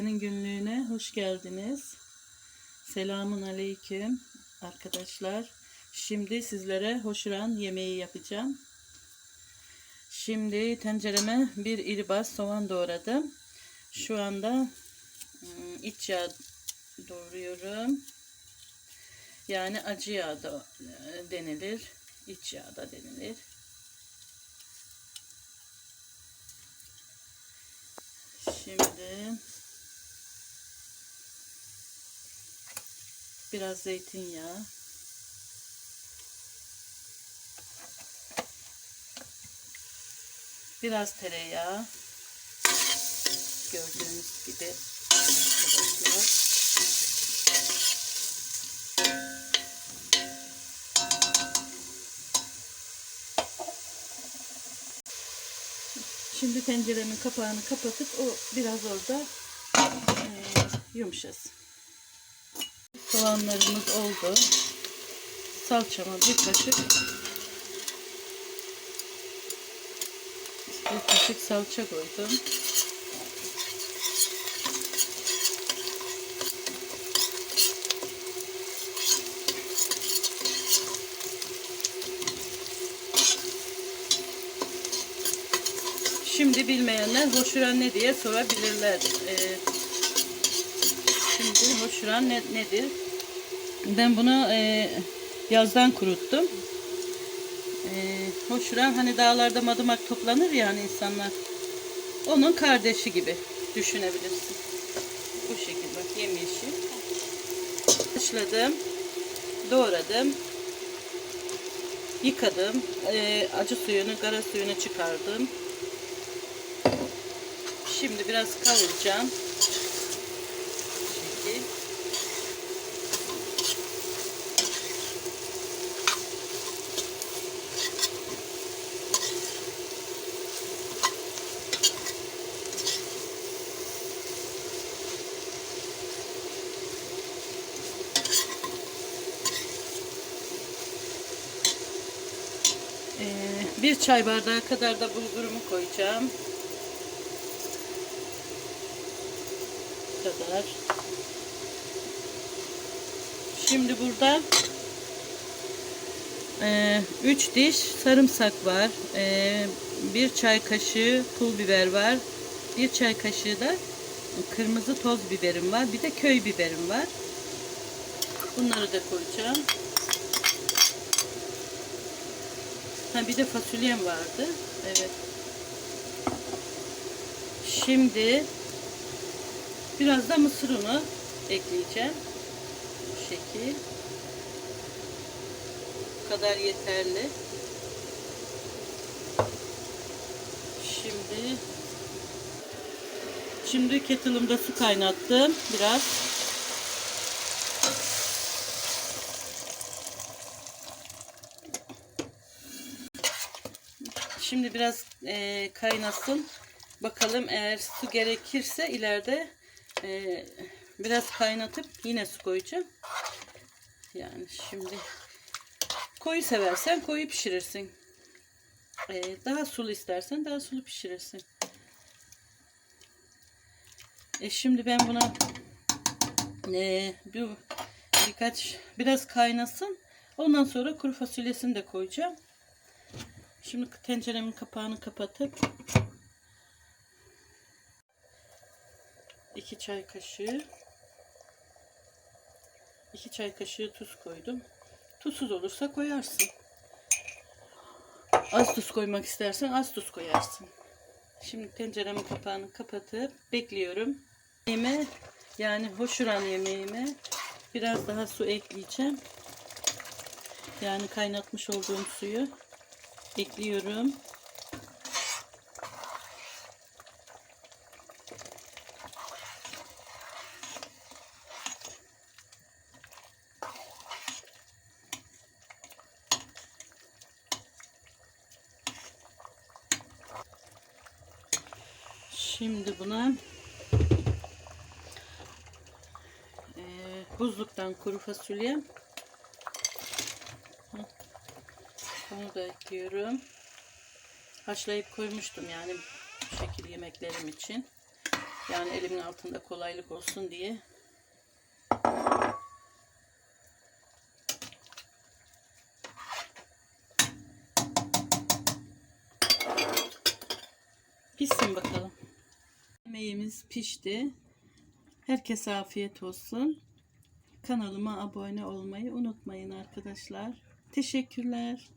Ayşe'nin günlüğüne hoş geldiniz. Selamun aleyküm arkadaşlar. Şimdi sizlere hoşuran yemeği yapacağım. Şimdi tencereme bir iri soğan doğradım. Şu anda ım, iç yağ doğruyorum. Yani acı yağ da e, denilir. İç yağ da denilir. Şimdi biraz zeytinyağı. Biraz tereyağı. Gördüğünüz gibi arkadaşlar. Şimdi tenceremin kapağını kapatıp o biraz orada eee, yumuşasın. Soğanlarımız oldu. Salçama bir kaşık bir kaşık salça koydum. Şimdi bilmeyenler hoşuran ne diye sorabilirler. Ee, şimdi hoşuran ne, nedir? Ben bunu e, yazdan kuruttum. E, hoşuran hani dağlarda madımak toplanır ya hani insanlar. Onun kardeşi gibi düşünebilirsin. Bu şekilde bak yemyeşil. Haşladım. Doğradım. Yıkadım. E, acı suyunu, kara suyunu çıkardım. Şimdi biraz kavuracağım. Bir çay bardağı kadar da bulgurumu koyacağım. kadar. Şimdi burada 3 diş sarımsak var. E, bir çay kaşığı pul biber var. Bir çay kaşığı da kırmızı toz biberim var. Bir de köy biberim var. Bunları da koyacağım. Ha bir de fasulyem vardı. Evet. Şimdi Biraz da mısır unu ekleyeceğim. Bu şekil. Bu kadar yeterli. Şimdi Şimdi kettle'ımda su kaynattım biraz. Şimdi biraz e, kaynasın. Bakalım eğer su gerekirse ileride ee, biraz kaynatıp yine su koyacağım. Yani şimdi koyu seversen koyu pişirirsin. Ee, daha sulu istersen daha sulu pişirirsin. E şimdi ben buna e, bir, birkaç biraz kaynasın. Ondan sonra kuru fasulyesini de koyacağım. Şimdi tenceremin kapağını kapatıp 2 çay kaşığı 2 çay kaşığı tuz koydum. Tuzsuz olursa koyarsın. Az tuz koymak istersen az tuz koyarsın. Şimdi tenceremin kapağını kapatıp bekliyorum. Yemeğime yani hoşuran yemeğime biraz daha su ekleyeceğim. Yani kaynatmış olduğum suyu ekliyorum. Şimdi buna e, buzluktan kuru fasulye onu da ekliyorum. Haşlayıp koymuştum yani bu şekil yemeklerim için. Yani elimin altında kolaylık olsun diye. Pişsin bakalım. Yemeğimiz pişti. Herkese afiyet olsun. Kanalıma abone olmayı unutmayın arkadaşlar. Teşekkürler.